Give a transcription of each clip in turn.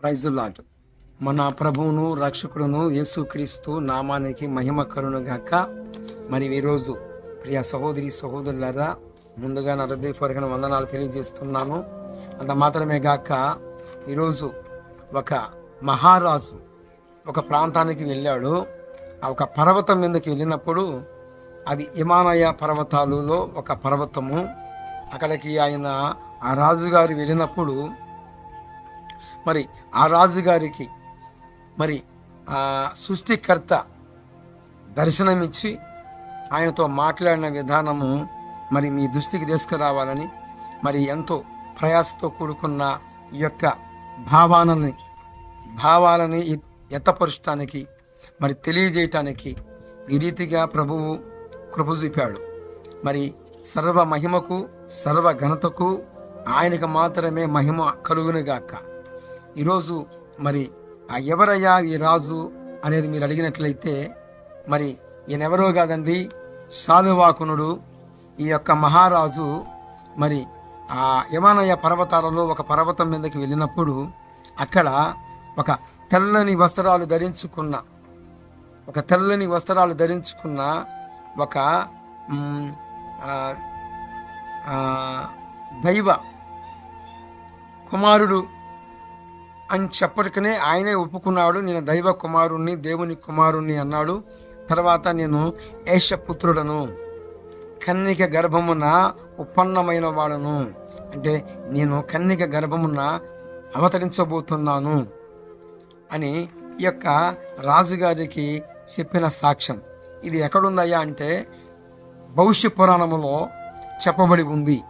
ప్రైజులాట్ మన ప్రభువును రక్షకుడును యేసుక్రీస్తు నామానికి మహిమ కరును గాక. మరి ఈరోజు ప్రియ సహోదరి సహోదరులరా ముందుగా నా హృదయపూర్వక వందనాలు తెలియజేస్తున్నాను. అంత మాత్రమే గాక ఈరోజు ఒక మహారాజు ఒక ప్రాంతానికి వెళ్ళాడు. ఆ ఒక పర్వతం మీదకి వెళ్ళినప్పుడు అది హిమాలయ పర్వతాలలో ఒక పర్వతము. అక్కడికి ఆయన ఆ రాజుగారు వెళ్ళినప్పుడు మరి ఆ రాజుగారికి మరి ఆ సృష్టికర్త దర్శనమిచ్చి ఆయనతో మాట్లాడిన విధానము మరి మీ దృష్టికి తీసుకురావాలని మరి ఎంతో ప్రయాసతో కూడుకున్న ఈ యొక్క భావాలని భావాలని ఎత్తపరచడానికి మరి తెలియజేయటానికి ఈ రీతిగా ప్రభువు కృప చూపాడు. మరి సర్వ మహిమకు సర్వ ఘనతకు ఆయనకు మాత్రమే మహిమ కలుగునుగాక. ఈరోజు మరి ఆ ఎవరయ్యా ఈ రాజు అనేది మీరు అడిగినట్లయితే మరి ఈయనెవరో కాదండి? సాధువాకునుడు ఈ యొక్క మహారాజు మరి ఆ యమానయ్య పర్వతాలలో ఒక పర్వతం మీదకి వెళ్ళినప్పుడు అక్కడ ఒక తెల్లని వస్త్రాలు ధరించుకున్న ఒక తెల్లని వస్త్రాలు ధరించుకున్న ఒక దైవ కుమారుడు అని చెప్పటికనే ఆయనే ఒప్పుకున్నాడు. నేను దైవ కుమారుణ్ణి దేవుని కుమారుణ్ణి అన్నాడు. తర్వాత నేను ఏషపుత్రుడను కన్నిక గర్భమున ఉత్పన్నమైన వాడను. అంటే నేను కన్నిక గర్భమున అవతరించబోతున్నాను అని ఈ యొక్క రాజుగారికి చెప్పిన సాక్ష్యం. ఇది ఎక్కడుందయ్యా అంటే భవిష్య పురాణములో చెప్పబడి ఉంది.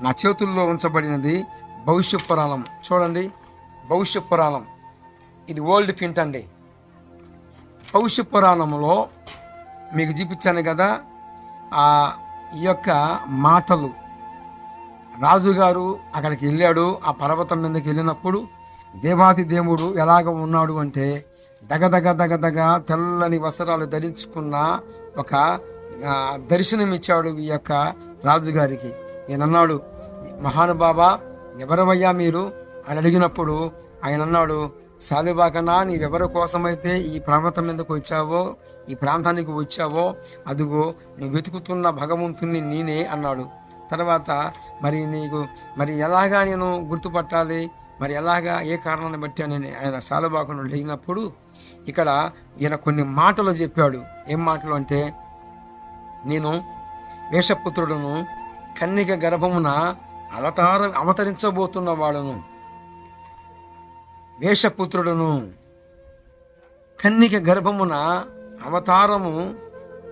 నా చేతుల్లో ఉంచబడినది భవిష్య పురాణం. చూడండి. భవిష్య పురాణం. ఇది ఓల్డ్ ప్రింట్ అండి. భవిష్య పురాణంలో మీకు చూపించాను కదా ఆ ఈ యొక్క మాటలు. రాజుగారు అక్కడికి వెళ్ళాడు ఆ పర్వతం మీదకి వెళ్ళినప్పుడు దేవాతి దేవుడు ఎలాగ ఉన్నాడు అంటే దగదగ దగదగ తెల్లని వస్త్రాలు ధరించుకున్న ఒక దర్శనం దర్శనమిచ్చాడు ఈ యొక్క రాజుగారికి నేనన్నాడు మహానుభావ ఎవరవయ్యా మీరు? అని అడిగినప్పుడు ఆయన అన్నాడు సాలుబాకనా నీవెవరి కోసమైతే ఈ ప్రాంతం మీదకు వచ్చావో ఈ ప్రాంతానికి వచ్చావో అదిగో నువ్వు వెతుకుతున్న భగవంతుణ్ణి నేనే అన్నాడు. తర్వాత మరి నీకు మరి ఎలాగా నేను గుర్తుపట్టాలి? మరి ఎలాగా ఏ కారణాన్ని బట్టి? అని ఆయన సాలుబాకును అడిగినప్పుడు ఇక్కడ ఈయన కొన్ని మాటలు చెప్పాడు. ఏం మాటలు అంటే నేను వేషపుత్రుడును కన్నిక గర్భమున అవతార అవతరించబోతున్న వాడును. వేషపుత్రుడును. కన్నిక గర్భమున అవతారము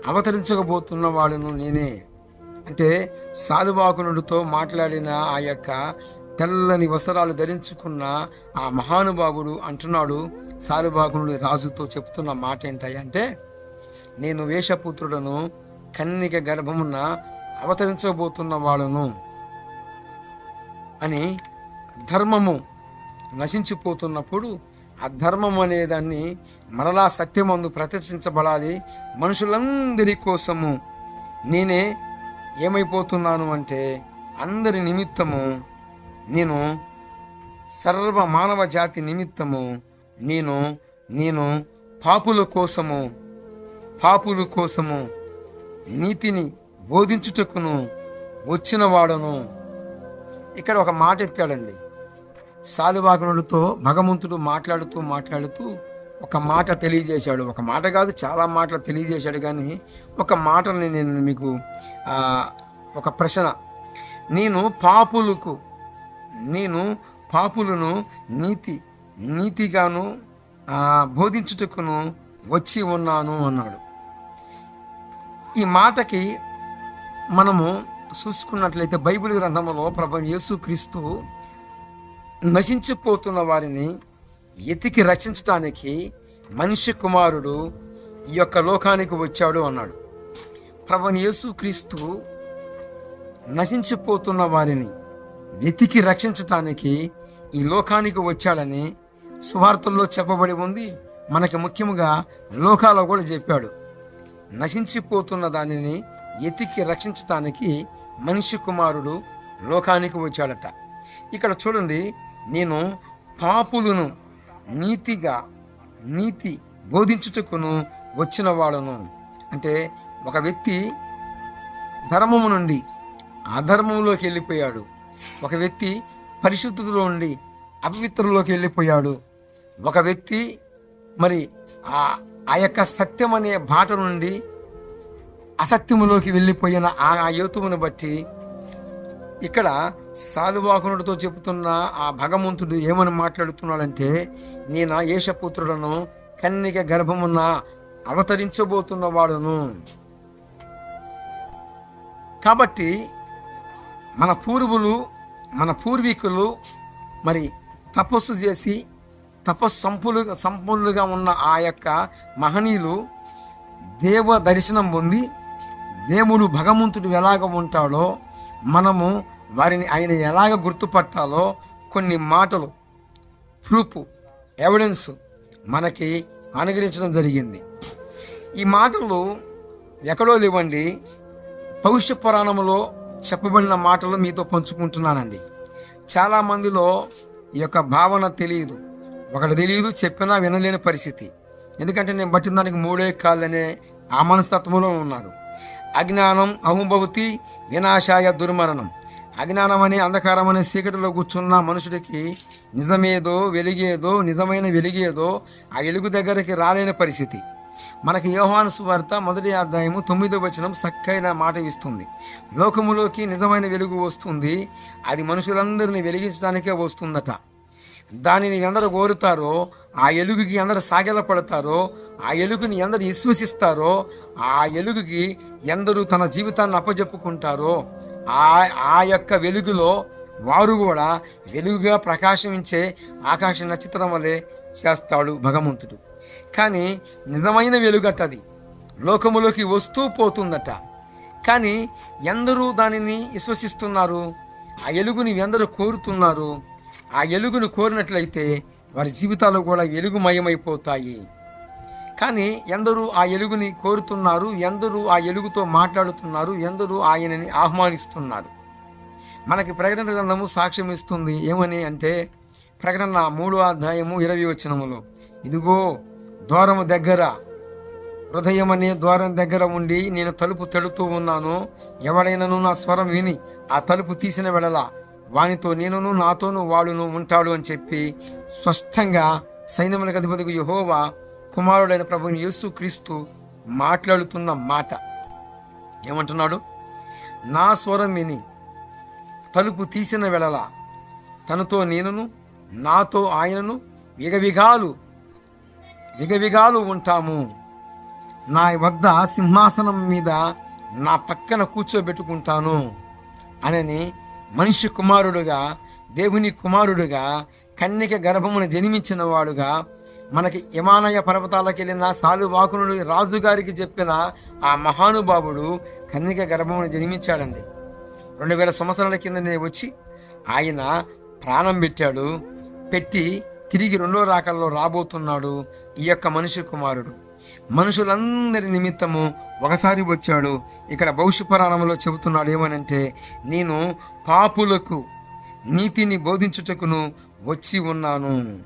అవతరించకపోతున్న వాడును నేనే. అంటే సాధుబాకునుడితో మాట్లాడిన ఆ యొక్క తెల్లని వస్త్రాలు ధరించుకున్న ఆ మహానుభావుడు అంటున్నాడు సాలుబాకునుడు రాజుతో చెప్తున్న మాట ఏంటంటే నేను వేషపుత్రుడను కన్నిక గర్భమున అవతరించబోతున్న వాడును అని ధర్మము నశించిపోతున్నప్పుడు ఆ ధర్మం అనే దాన్ని మరలా సత్యమందు ప్రదర్శించబడాలి మనుషులందరి కోసము. నేనే ఏమైపోతున్నాను అంటే అందరి నిమిత్తము నేను సర్వ మానవ జాతి నిమిత్తము నేను నేను పాపుల కోసము పాపుల కోసము నీతిని బోధించుటకును వచ్చిన వాడను ఇక్కడ ఒక మాట ఎత్తాడండి సాలువాకనుడితో భగవంతుడు మాట్లాడుతూ మాట్లాడుతూ ఒక మాట తెలియజేశాడు. ఒక మాట కాదు చాలా మాటలు తెలియజేశాడు కానీ ఒక మాటని నేను మీకు ఒక ప్రశ్న. నేను పాపులకు నేను పాపులను నీతి నీతిగాను బోధించుటకును వచ్చి ఉన్నాను అన్నాడు. ఈ మాటకి మనము చూసుకున్నట్లయితే బైబిల్ గ్రంథంలో ప్రభు యేసుక్రీస్తు నశించిపోతున్న వారిని ఎతికి రక్షించటానికి మనిషి కుమారుడు ఈ యొక్క లోకానికి వచ్చాడు అన్నాడు. ప్రభు యేసుక్రీస్తు నశించిపోతున్న వారిని వెతికి రక్షించటానికి ఈ లోకానికి వచ్చాడని సువార్తల్లో చెప్పబడి ఉంది. మనకి ముఖ్యంగా లోకాలో కూడా చెప్పాడు. నశించిపోతున్న దానిని ఎతికి రక్షించటానికి మనిషి కుమారుడు లోకానికి వచ్చాడట. ఇక్కడ చూడండి నేను పాపులను నీతిగా నీతి బోధించుటకును వచ్చిన వాడును. అంటే ఒక వ్యక్తి ధర్మము నుండి అధర్మంలోకి వెళ్ళిపోయాడు. ఒక వ్యక్తి పరిశుద్ధతలో ఉండి అపవిత్రలోకి వెళ్ళిపోయాడు. ఒక వ్యక్తి మరి ఆ ఆ యొక్క సత్యం అనే బాట నుండి అసత్యములోకి వెళ్ళిపోయిన ఆ ఆ యోతువును బట్టి ఇక్కడ సాధువాకునుడితో చెబుతున్న ఆ భగవంతుడు ఏమని మాట్లాడుతున్నాడంటే నేను ఏషపుత్రుడను కన్నిక గర్భమున్న అవతరించబోతున్న వాడును. కాబట్టి మన పూర్వులు మన పూర్వీకులు మరి తపస్సు చేసి తపస్సు సంపులు సంపన్నులుగా ఉన్న ఆ యొక్క మహనీయులు దేవ దర్శనం పొంది దేవుడు భగవంతుడు ఎలాగ ఉంటాడో మనము వారిని ఆయన ఎలాగ గుర్తుపట్టాలో కొన్ని మాటలు ప్రూఫ్ ఎవిడెన్స్ మనకి అనుగ్రహించడం జరిగింది. ఈ మాటలు ఎక్కడో లేవండి భవిష్య పురాణంలో చెప్పబడిన మాటలు మీతో పంచుకుంటున్నానండి. చాలామందిలో ఈ యొక్క భావన తెలియదు. ఒకటి తెలియదు చెప్పినా వినలేని పరిస్థితి. ఎందుకంటే నేను బట్టిన దానికి మూడే కాళ్ళనే ఆ మనస్తత్వంలో ఉన్నాడు. అజ్ఞానం అహంభవతి వినాశాయ దుర్మరణం. అజ్ఞానమని అంధకారమని అంధకారం అనే చీకటిలో కూర్చున్న మనుషుడికి నిజమేదో వెలిగేదో నిజమైన వెలిగేదో ఆ వెలుగు దగ్గరికి రాలేని పరిస్థితి. మనకి యోహాను సువార్త మొదటి అధ్యాయము తొమ్మిదో వచనం చక్కైన మాట ఇస్తుంది. లోకములోకి నిజమైన వెలుగు వస్తుంది. అది మనుషులందరినీ వెలిగించడానికే వస్తుందట. దానిని ఎందరు కోరుతారో ఆ ఎలుగుకి ఎందరు సాగెల పడతారో ఆ ఎలుగుని ఎందరు విశ్వసిస్తారో ఆ ఎలుగుకి ఎందరు తన జీవితాన్ని అప్పజెప్పుకుంటారో ఆ ఆ యొక్క వెలుగులో వారు కూడా వెలుగుగా ప్రకాశించే ఆకాశ నక్షత్రం వలె చేస్తాడు భగవంతుడు. కానీ నిజమైన వెలుగట్టది లోకములోకి వస్తూ పోతుందట. కానీ ఎందరూ దానిని విశ్వసిస్తున్నారు? ఆ ఎలుగుని ఎందరూ కోరుతున్నారు? ఆ ఎలుగును కోరినట్లయితే వారి జీవితాలు కూడా వెలుగుమయమైపోతాయి. కానీ ఎందరూ ఆ ఎలుగుని కోరుతున్నారు ఎందరూ ఆ ఎలుగుతో మాట్లాడుతున్నారు ఎందరూ ఆయనని ఆహ్వానిస్తున్నారు. మనకి ప్రకటన గ్రంథము సాక్ష్యం ఇస్తుంది ఏమని అంటే ప్రకటన మూడో అధ్యాయము ఇరవై వచనములో ఇదిగో ద్వారము దగ్గర హృదయం అనే ద్వారం దగ్గర ఉండి నేను తలుపు తడుతూ ఉన్నాను. ఎవడైనను నా స్వరం విని ఆ తలుపు తీసిన వెడల వానితో నేనును నాతోను వాడును ఉంటాడు అని చెప్పి స్పష్టంగా సైన్యములకు అధిపతికి యహోవా కుమారుడైన ప్రభుని యేసు క్రీస్తు మాట్లాడుతున్న మాట. ఏమంటున్నాడు? నా స్వరం విని తలుపు తీసిన వెళల తనతో నేనును నాతో ఆయనను విగవిగాలు విగవిగాలు ఉంటాము. నా వద్ద సింహాసనం మీద నా పక్కన కూర్చోబెట్టుకుంటాను అనని మనిషి కుమారుడుగా దేవుని కుమారుడుగా కన్యక గర్భమును జన్మించిన వాడుగా మనకి హిమాలయ పర్వతాలకు వెళ్ళిన సాలువాకునుడు రాజుగారికి చెప్పిన ఆ మహానుభావుడు కన్యక గర్భమును జన్మించాడండి. రెండు వేల సంవత్సరాల కిందనే వచ్చి ఆయన ప్రాణం పెట్టాడు. పెట్టి తిరిగి రెండో రాకల్లో రాబోతున్నాడు ఈ యొక్క మనిషి కుమారుడు. మనుషులందరి నిమిత్తము ఒకసారి వచ్చాడు. ఇక్కడ భవిష్య పురాణంలో చెబుతున్నాడు ఏమనంటే నేను పాపులకు నీతిని బోధించుటకును వచ్చి ఉన్నాను.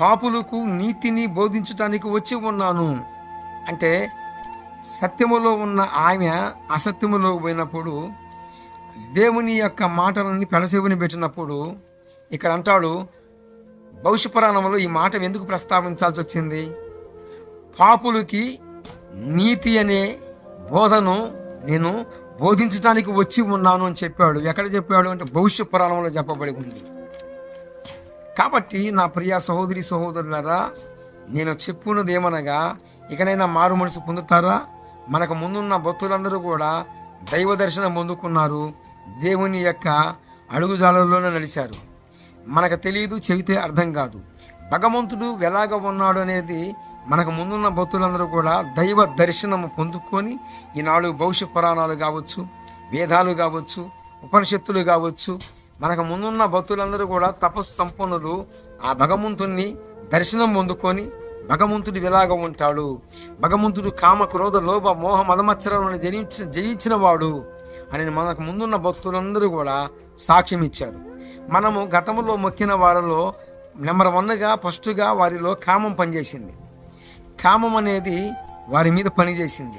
పాపులకు నీతిని బోధించటానికి వచ్చి ఉన్నాను. అంటే సత్యములో ఉన్న ఆమె అసత్యములో పోయినప్పుడు దేవుని యొక్క మాటలని పెడసేవుని పెట్టినప్పుడు ఇక్కడ అంటాడు భవిష్య పురాణంలో ఈ మాట ఎందుకు ప్రస్తావించాల్సి వచ్చింది? పాపులకి నీతి అనే బోధను నేను బోధించడానికి వచ్చి ఉన్నాను అని చెప్పాడు. ఎక్కడ చెప్పాడు అంటే భవిష్య పురాణంలో చెప్పబడి ఉంది. కాబట్టి నా ప్రియ సహోదరి సహోదరులరా నేను చెప్పున్నది ఏమనగా ఇకనైనా మారు మనసు పొందుతారా? మనకు ముందున్న భక్తులందరూ కూడా దైవ దర్శనం పొందుకున్నారు. దేవుని యొక్క అడుగుజాడల్లోనే నడిచారు. మనకు తెలియదు చెబితే అర్థం కాదు. భగవంతుడు ఎలాగ ఉన్నాడు అనేది మనకు ముందున్న భక్తులందరూ కూడా దైవ దర్శనము పొందుకొని ఈనాడు భవిష్య పురాణాలు కావచ్చు వేదాలు కావచ్చు ఉపనిషత్తులు కావచ్చు మనకు ముందున్న భక్తులందరూ కూడా తపస్సు సంపన్నులు. ఆ భగవంతుణ్ణి దర్శనం పొందుకొని భగవంతుడు విలాగ ఉంటాడు. భగవంతుడు కామ క్రోధ లోభ మోహ మదమచ్చరాలను జయించిన జయించిన వాడు అని మనకు ముందున్న భక్తులందరూ కూడా సాక్ష్యం ఇచ్చారు. మనము గతంలో మొక్కిన వారిలో నెంబర్ వన్గా ఫస్ట్గా వారిలో కామం పనిచేసింది. కామం అనేది వారి మీద పనిచేసింది.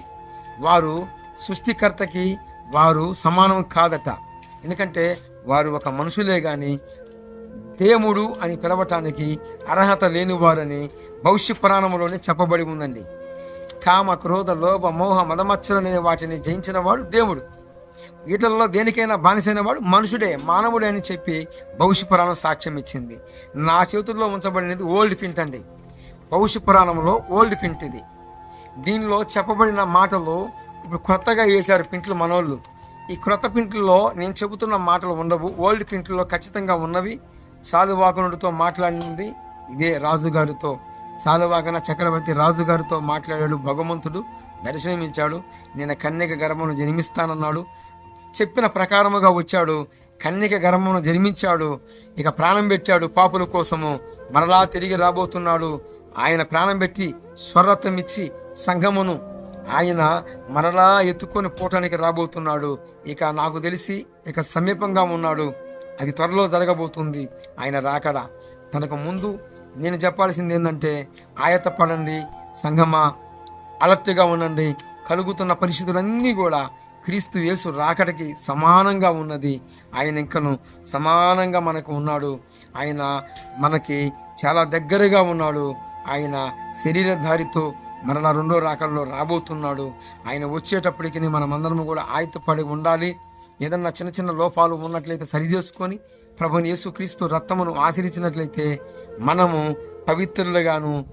వారు సృష్టికర్తకి వారు సమానం కాదట. ఎందుకంటే వారు ఒక మనుషులే కానీ దేవుడు అని పిలవటానికి అర్హత లేనివారని భవిష్య పురాణంలోనే చెప్పబడి ఉందండి. కామ క్రోధ లోభ మోహ మదమచ్చలనే వాటిని జయించిన వాడు దేవుడు. వీటిల్లో దేనికైనా బానిసైన వాడు మనుషుడే మానవుడే అని చెప్పి భవిష్య పురాణం సాక్ష్యం ఇచ్చింది. నా చేతుల్లో ఉంచబడినది ఓల్డ్ పింట్ అండి. భవిష్య పురాణంలో ఓల్డ్ పింట్ ఇది. దీనిలో చెప్పబడిన మాటలు ఇప్పుడు కొత్తగా వేశారు పింట్లు మనోళ్ళు. ఈ క్రొత్త పింట్లలో నేను చెబుతున్న మాటలు ఉండవు. ఓల్డ్ పింట్లలో ఖచ్చితంగా ఉన్నవి. సాధువాకనుడితో మాట్లాడింది ఇదే రాజుగారితో. సాధువాకన చక్రవర్తి రాజుగారితో మాట్లాడాడు భగవంతుడు. దర్శనమిచ్చాడు. నేను కన్యక గర్భమును జన్మిస్తానన్నాడు. చెప్పిన ప్రకారముగా వచ్చాడు. కన్యక గర్భమును జన్మించాడు. ఇక ప్రాణం పెట్టాడు పాపుల కోసము. మరలా తిరిగి రాబోతున్నాడు. ఆయన ప్రాణం పెట్టి స్వరత్వం ఇచ్చి సంఘమును ఆయన మరలా ఎత్తుకొని పోవటానికి రాబోతున్నాడు. ఇక నాకు తెలిసి ఇక సమీపంగా ఉన్నాడు. అది త్వరలో జరగబోతుంది. ఆయన రాకడ. తనకు ముందు నేను చెప్పాల్సింది ఏంటంటే ఆయత పడండి సంఘమా అలర్ట్గా ఉండండి. కలుగుతున్న పరిస్థితులన్నీ కూడా క్రీస్తు యేసు రాకడికి సమానంగా ఉన్నది. ఆయన ఇంకను సమానంగా మనకు ఉన్నాడు. ఆయన మనకి చాలా దగ్గరగా ఉన్నాడు. ఆయన శరీరధారితో మరలా రెండో రాకల్లో రాబోతున్నాడు. ఆయన వచ్చేటప్పటికి మనమందరం కూడా ఆయుతపడి ఉండాలి. ఏదన్నా చిన్న చిన్న లోపాలు ఉన్నట్లయితే సరి చేసుకొని ప్రభుని యేసుక్రీస్తు రక్తమును ఆశ్రయించినట్లయితే మనము పవిత్రులుగాను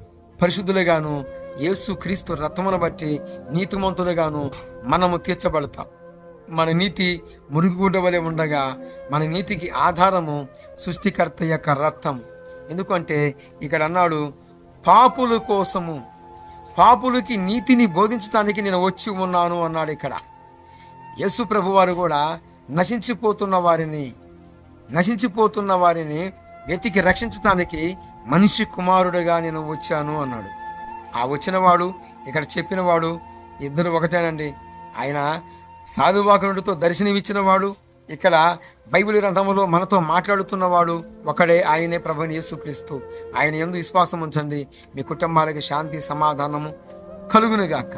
పరిశుద్ధులుగాను యేసుక్రీస్తు రక్తమును బట్టి నీతిమంతులుగాను మనము తీర్చబడతాం. మన నీతి మురుగుగుడ్డ వలె ఉండగా మన నీతికి ఆధారము సృష్టికర్త యొక్క రక్తం. ఎందుకంటే ఇక్కడ అన్నాడు పాపుల కోసము పాపులకి నీతిని బోధించడానికి నేను వచ్చి ఉన్నాను అన్నాడు ఇక్కడ. యేసు ప్రభు వారు కూడా నశించిపోతున్న వారిని నశించిపోతున్న వారిని వెతికి రక్షించటానికి మనిషి కుమారుడుగా నేను వచ్చాను అన్నాడు. ఆ వచ్చినవాడు ఇక్కడ చెప్పినవాడు ఇద్దరు ఒకటేనండి. ఆయన సాధువాకనుడితో దర్శనమిచ్చిన వాడు ఇక్కడ బైబిల్ గ్రంథంలో మనతో మాట్లాడుతున్నవాడు ఒకడే ఆయనే ప్రభుని యేసుక్రీస్తు. ఆయన ఎందు విశ్వాసం ఉంచండి మీ కుటుంబాలకి శాంతి సమాధానము కలుగునుగాక.